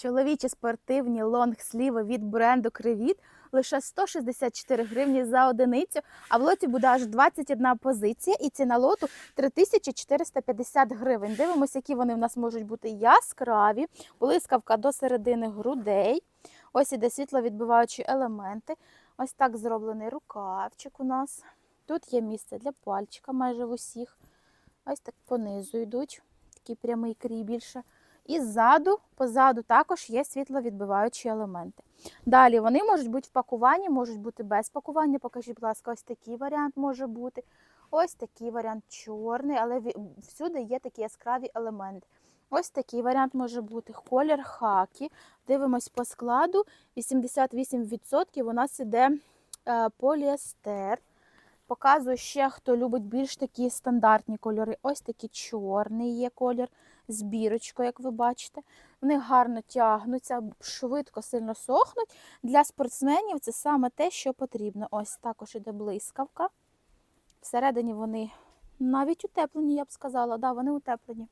Чоловічі спортивні лонг-сліви від бренду Кривіт лише 164 гривні за одиницю, а в лоті буде аж 21 позиція і ціна лоту 3450 гривень. Дивимося, які вони в нас можуть бути яскраві, блискавка до середини грудей. Ось іде світловідбиваючі елементи. Ось так зроблений рукавчик у нас. Тут є місце для пальчика майже в усіх. Ось так понизу йдуть, такий прямий крій більше. І ззаду, позаду також є світловідбиваючі елементи. Далі вони можуть бути в пакуванні, можуть бути без пакування. Покажіть, будь ласка, ось такий варіант може бути. Ось такий варіант чорний, але всюди є такі яскраві елементи. Ось такий варіант може бути колір хакі. Дивимось по складу. 88% у нас іде е, поліестер. Показую ще, хто любить більш такі стандартні кольори. Ось такий чорний є колір з бірочкою, як ви бачите. Вони гарно тягнуться, швидко, сильно сохнуть. Для спортсменів це саме те, що потрібно. Ось також іде блискавка. Всередині вони навіть утеплені, я б сказала. Да, вони утеплені.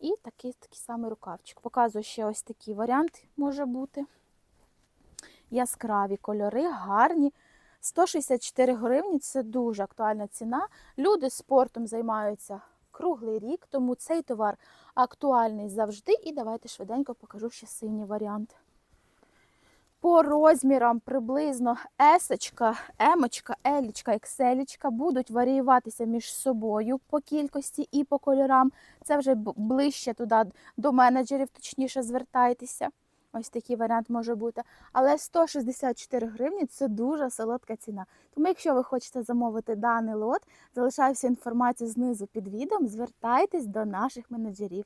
І такий, такий самий рукавчик. Показую ще ось такий варіант може бути. Яскраві кольори, гарні. 164 гривні це дуже актуальна ціна. Люди спортом займаються круглий рік, тому цей товар актуальний завжди. І давайте швиденько покажу ще синій варіант. По розмірам приблизно есочка, емочка, елічка, екселічка будуть варіюватися між собою по кількості і по кольорам. Це вже ближче туди до менеджерів, точніше звертайтеся. Ось такий варіант може бути. Але 164 гривні це дуже солодка ціна. Тому, якщо ви хочете замовити даний лот, залишаю всю інформацію знизу під відео, звертайтесь до наших менеджерів.